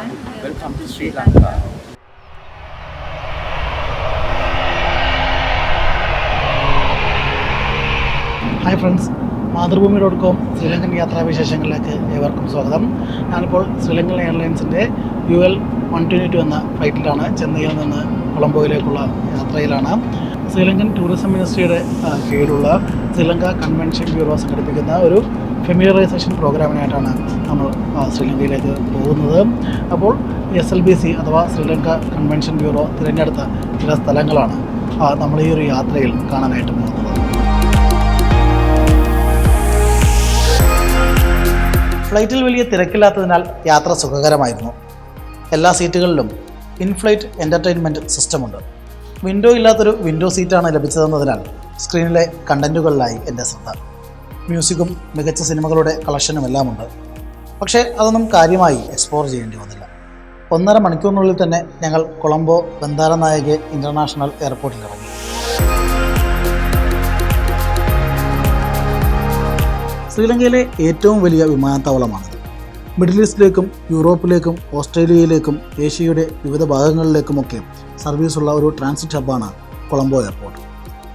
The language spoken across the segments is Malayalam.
time. Welcome to Sri Lanka. Hi friends Mathrubhumi dot com Sri Lankan യാത്രാവിശേഷങ്ങളിലേക്ക് ഏവർക്കും സ്വാഗതം ഞാനിപ്പോൾ Sri Lankan എയർലൈൻസിന്റെ U L one twenty two എന്ന ഫ്ലൈറ്റിലാണ് ചെന്നൈയിൽ നിന്ന് കൊളംബോയിലേക്കുള്ള യാത്രയിലാണ് ശ്രീലങ്കൻ ടൂറിസം മിനിസ്ട്രിയുടെ കീഴിലുള്ള ശ്രീലങ്ക കൺവെൻഷൻ ബ്യൂറോ സംഘടിപ്പിക്കുന്ന ഒരു ഫെമിലറൈസേഷൻ പ്രോഗ്രാമിനായിട്ടാണ് നമ്മൾ ശ്രീലങ്കയിലേക്ക് പോകുന്നത്. അപ്പോൾ എസ് എൽ ബി സി അഥവാ ശ്രീലങ്ക കൺവെൻഷൻ ബ്യൂറോ തിരഞ്ഞെടുത്ത ചില സ്ഥലങ്ങളാണ് നമ്മൾ ഈ ഒരു യാത്രയിൽ കാണാനായിട്ട് പോകുന്നത്. ഫ്ലൈറ്റിൽ വലിയ തിരക്കില്ലാത്തതിനാൽ യാത്ര സുഖകരമായിരുന്നു. എല്ലാ സീറ്റുകളിലും ഇൻഫ്ലൈറ്റ് എന്റർടൈൻമെന്റ് സിസ്റ്റമുണ്ട്. വിൻഡോ ഇല്ലാത്തൊരു വിൻഡോ സീറ്റാണ് ലഭിച്ചതെന്നതിനാൽ സ്ക്രീനിലെ കണ്ടന്റുകളിലായി എന്റെ ശ്രദ്ധ. മ്യൂസിക്കും മികച്ച സിനിമകളുടെ കളക്ഷനും എല്ലാം ഉണ്ട് പക്ഷേ അതൊന്നും കാര്യമായി എക്സ്പ്ലോർ ചെയ്യേണ്ടി വന്നില്ല. ഒന്നര മണിക്കൂറിനുള്ളിൽ തന്നെ ഞങ്ങൾ കൊളംബോ ബന്ദാരനായകെ ഇന്റർനാഷണൽ എയർപോർട്ടിൽ ഇറങ്ങി ശ്രീലങ്കയിലെ ഏറ്റവും വലിയ വിമാനത്താവളമാണിത്. മിഡിൽ ഈസ്റ്റിലേക്കും യൂറോപ്പിലേക്കും ഓസ്ട്രേലിയയിലേക്കും ഏഷ്യയുടെ വിവിധ ഭാഗങ്ങളിലേക്കുമൊക്കെ സർവീസുള്ള ഒരു ട്രാൻസിറ്റ് ഹബ്ബാണ് കൊളംബോ എയർപോർട്ട്.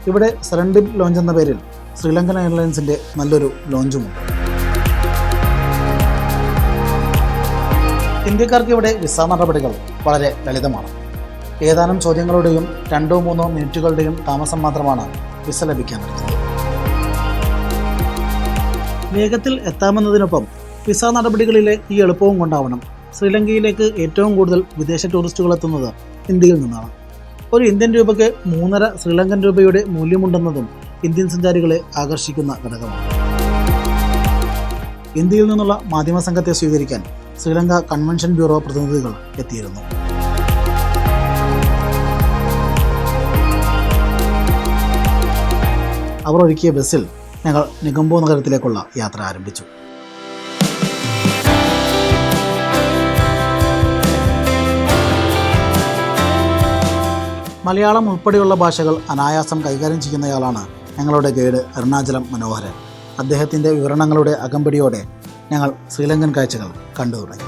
ഇവിടെ സെറൻഡിപ് ലോഞ്ച് എന്ന പേരിൽ ശ്രീലങ്കൻ എയർലൈൻസിന്റെ നല്ലൊരു ലോഞ്ചുമുണ്ട്. ഇന്ത്യക്കാർക്ക് ഇവിടെ വിസ നടപടികൾ വളരെ ലളിതമാണ്. ഏതാനും ചോദ്യങ്ങളുടെയും രണ്ടോ മൂന്നോ മിനിറ്റുകളുടെയും താമസം മാത്രമാണ് വിസ ലഭിക്കാൻ എടുക്കുന്നത് വേഗത്തിൽ എത്താമെന്നതിനൊപ്പം വിസ നടപടികളിലെ ഈ എളുപ്പവും കൊണ്ടാവണം ശ്രീലങ്കയിലേക്ക് ഏറ്റവും കൂടുതൽ വിദേശ ടൂറിസ്റ്റുകൾ എത്തുന്നത് ഇന്ത്യയിൽ നിന്നാണ്. ഒരു ഇന്ത്യൻ രൂപയ്ക്ക് മൂന്നര ശ്രീലങ്കൻ രൂപയുടെ മൂല്യമുണ്ടെന്നതും ഇന്ത്യൻ സഞ്ചാരികളെ ആകർഷിക്കുന്ന ഘടകമാണ്. ഇന്ത്യയിൽ നിന്നുള്ള മാധ്യമ സംഘത്തെ സ്വീകരിക്കാൻ ശ്രീലങ്ക കൺവെൻഷൻ ബ്യൂറോ പ്രതിനിധികൾ എത്തിയിരുന്നു. അവർ ഒരുക്കിയ ബസ്സിൽ ഞങ്ങൾ നിഗംബോ നഗരത്തിലേക്കുള്ള യാത്ര ആരംഭിച്ചു. മലയാളം ഉൾപ്പെടെയുള്ള ഭാഷകൾ അനായാസം കൈകാര്യം ചെയ്യുന്നയാളാണ് ഞങ്ങളുടെ ഗൈഡ് അരുണാചലം മനോഹരൻ. അദ്ദേഹത്തിന്റെ വിവരണങ്ങളുടെ അകമ്പടിയോടെ ഞങ്ങൾ ശ്രീലങ്കൻ കാഴ്ചകൾ കണ്ടു തുടങ്ങി.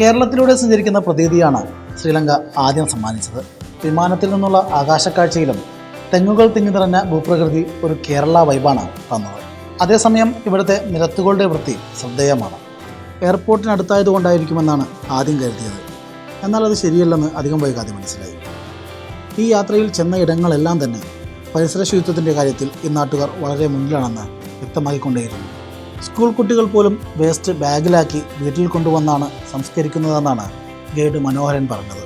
കേരളത്തിലൂടെ സഞ്ചരിക്കുന്ന പ്രതീതിയാണ് ശ്രീലങ്ക ആദ്യം സമ്മാനിച്ചത്. വിമാനത്തിൽ നിന്നുള്ള ആകാശക്കാഴ്ചയിലും തെങ്ങുകൾ തിങ്ങി നിറഞ്ഞ ഭൂപ്രകൃതി ഒരു കേരള വൈബാണ് തന്നത്. അതേസമയം ഇവിടുത്തെ നിരത്തുകളുടെ വൃത്തി ശ്രദ്ധേയമാണ്. എയർപോർട്ടിനടുത്തായതുകൊണ്ടായിരിക്കുമെന്നാണ് ആദ്യം കരുതിയത്. എന്നാൽ അത് ശരിയല്ലെന്ന് അധികം വൈകാതെ മനസ്സിലായി. ഈ യാത്രയിൽ ചെന്ന ഇടങ്ങളെല്ലാം തന്നെ പരിസര ശുചിത്വത്തിന്റെ കാര്യത്തിൽ ഈ നാട്ടുകാർ വളരെ മുന്നിലാണെന്ന് വ്യക്തമാക്കിക്കൊണ്ടേയിരുന്നു സ്കൂൾ കുട്ടികൾ പോലും വേസ്റ്റ് ബാഗിലാക്കി വീട്ടിൽ കൊണ്ടുവന്നാണ് സംസ്കരിക്കുന്നതെന്നാണ് ഗൈഡ് മനോഹരൻ പറഞ്ഞത്.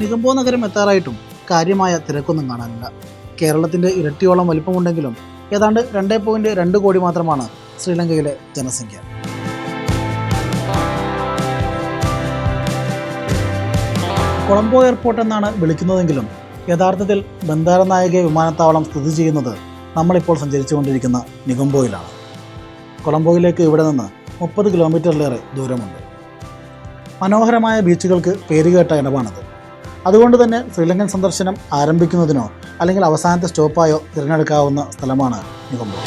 നിഗംബോ നഗരം എത്താറായിട്ടും കാര്യമായ തിരക്കൊന്നും കാണാനില്ല. കേരളത്തിന്റെ ഇരട്ടിയോളം വലിപ്പമുണ്ടെങ്കിലും ഏതാണ്ട് രണ്ട് പോയിന്റ് രണ്ട് കോടി മാത്രമാണ് ശ്രീലങ്കയിലെ ജനസംഖ്യ. കൊളംബോ എയർപോർട്ട് എന്നാണ് വിളിക്കുന്നതെങ്കിലും യഥാർത്ഥത്തിൽ ബന്ദാരനായക വിമാനത്താവളം സ്ഥിതി ചെയ്യുന്നത് നമ്മളിപ്പോൾ സഞ്ചരിച്ചുകൊണ്ടിരിക്കുന്ന നിഗംബോയിലാണ്. കൊളംബോയിലേക്ക് ഇവിടെ നിന്ന് മുപ്പത് കിലോമീറ്ററിലേറെ ദൂരമുണ്ട്. മനോഹരമായ ബീച്ചുകൾക്ക് പേരുകേട്ട ഇടമാണിത്. അതുകൊണ്ട് തന്നെ ശ്രീലങ്കൻ സന്ദർശനം ആരംഭിക്കുന്നതിനോ അല്ലെങ്കിൽ അവസാനത്തെ സ്റ്റോപ്പായോ തിരഞ്ഞെടുക്കാവുന്ന സ്ഥലമാണ് നിഗംബോ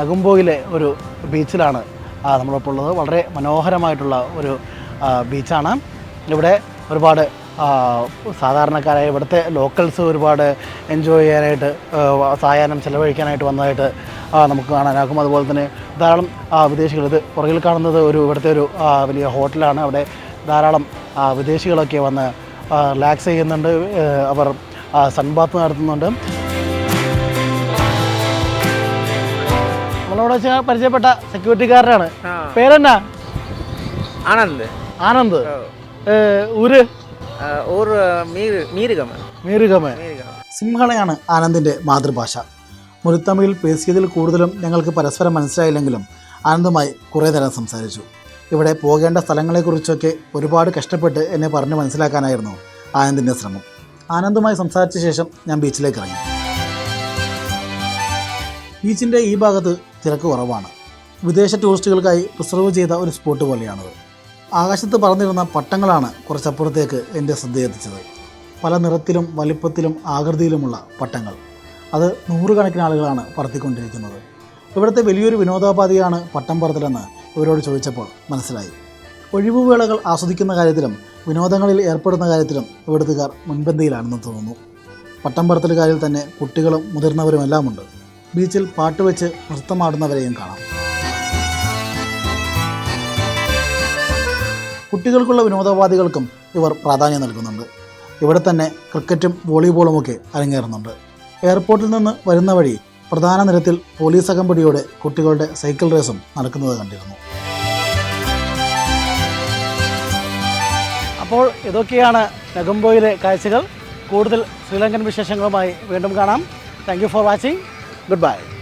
നഗംബോയിലെ ഒരു ബീച്ചിലാണ് നമ്മളിപ്പോൾ ഉള്ളത്. വളരെ മനോഹരമായിട്ടുള്ള ഒരു ബീച്ചാണ്. ഇവിടെ ഒരുപാട് സാധാരണക്കാരായ ഇവിടുത്തെ ലോക്കൽസ് ഒരുപാട് എൻജോയ് ചെയ്യാനായിട്ട് സായാഹ്നം ചിലവഴിക്കാനായിട്ട് വന്നതായിട്ട് നമുക്ക് കാണാനാകും. അതുപോലെ തന്നെ ധാരാളം വിദേശികൾ ഇത് പുറകിൽ കാണുന്നത് ഒരു ഇവിടുത്തെ ഒരു വലിയ ഹോട്ടലാണ്. അവിടെ ധാരാളം വിദേശികളൊക്കെ വന്ന് റിലാക്സ് ചെയ്യുന്നുണ്ട്. അവർ സൺബാത്ത് നടത്തുന്നുണ്ട്. അവിടെ വെച്ച് പരിചയപ്പെട്ട സെക്യൂരിറ്റിക്കാരനാണ് പേരെന്നാ? ആനന്ദ്. ആനന്ദ്. ഊര്? ഊര് മീരുകമ സിംഹളയാണ് ആനന്ദിന്റെ മാതൃഭാഷ. മുരുത്തമിഴിൽ പേശിയതിൽ കൂടുതലും ഞങ്ങൾക്ക് പരസ്പരം മനസ്സിലായില്ലെങ്കിലും ആനന്ദമായി കുറേ നേരം സംസാരിച്ചു. ഇവിടെ പോകേണ്ട സ്ഥലങ്ങളെക്കുറിച്ചൊക്കെ ഒരുപാട് കഷ്ടപ്പെട്ട് എന്നെ പറഞ്ഞ് മനസ്സിലാക്കാനായിരുന്നു ആനന്ദിന്റെ ശ്രമം. ആനന്ദമായി സംസാരിച്ച ശേഷം ഞാൻ ബീച്ചിലേക്ക് ഇറങ്ങി ബീച്ചിന്റെ ഈ ഭാഗത്ത് തിരക്ക് കുറവാണ്. വിദേശ ടൂറിസ്റ്റുകൾക്കായി റിസർവ് ചെയ്ത ഒരു സ്പോട്ട് പോലെയാണത്. ആകാശത്ത് പറന്നിരുന്ന പട്ടങ്ങളാണ് കുറച്ചപ്പുറത്തേക്ക് എന്റെ ശ്രദ്ധയെത്തിച്ചത് പല നിറത്തിലും വലിപ്പത്തിലും ആകൃതിയിലുമുള്ള പട്ടങ്ങൾ. അത് നൂറുകണക്കിന് ആളുകളാണ് പറത്തിക്കൊണ്ടിരിക്കുന്നത്. ഇവിടുത്തെ വലിയൊരു വിനോദോപാധിയാണ് പട്ടം പറത്തലെന്ന് ഇവരോട് ചോദിച്ചപ്പോൾ മനസ്സിലായി. ഒഴിവുവേളകൾ ആസ്വദിക്കുന്ന കാര്യത്തിലും വിനോദങ്ങളിൽ ഏർപ്പെടുന്ന കാര്യത്തിലും ഇവിടുത്തുകാർ മുൻപന്തിയിലാണെന്ന് തോന്നുന്നു. പട്ടം പറത്തലുകാരിൽ തന്നെ കുട്ടികളും മുതിർന്നവരും മുതിർന്നവരുമെല്ലാമുണ്ട്. ബീച്ചിൽ പാട്ടുവെച്ച് നൃത്തമാടുന്നവരെയും കാണാം. കുട്ടികൾക്കുള്ള വിനോദോപാധികൾക്കും ഇവർ പ്രാധാന്യം നൽകുന്നുണ്ട്. ഇവിടെ തന്നെ ക്രിക്കറ്റും വോളിബോളുമൊക്കെ അരങ്ങേറുന്നുണ്ട്. എയർപോർട്ടിൽ നിന്ന് വരുന്ന വഴി പ്രധാന നിരത്തിൽ പോലീസ് അകമ്പടിയോടെ കുട്ടികളുടെ സൈക്കിൾ റേസും നടക്കുന്നത് കണ്ടിരുന്നു. അപ്പോൾ ഇതൊക്കെയാണ് നെഗംബോയിലെ കാഴ്ചകൾ. കൂടുതൽ ശ്രീലങ്കൻ വിശേഷങ്ങളുമായി വീണ്ടും കാണാം. Thank for watching good bye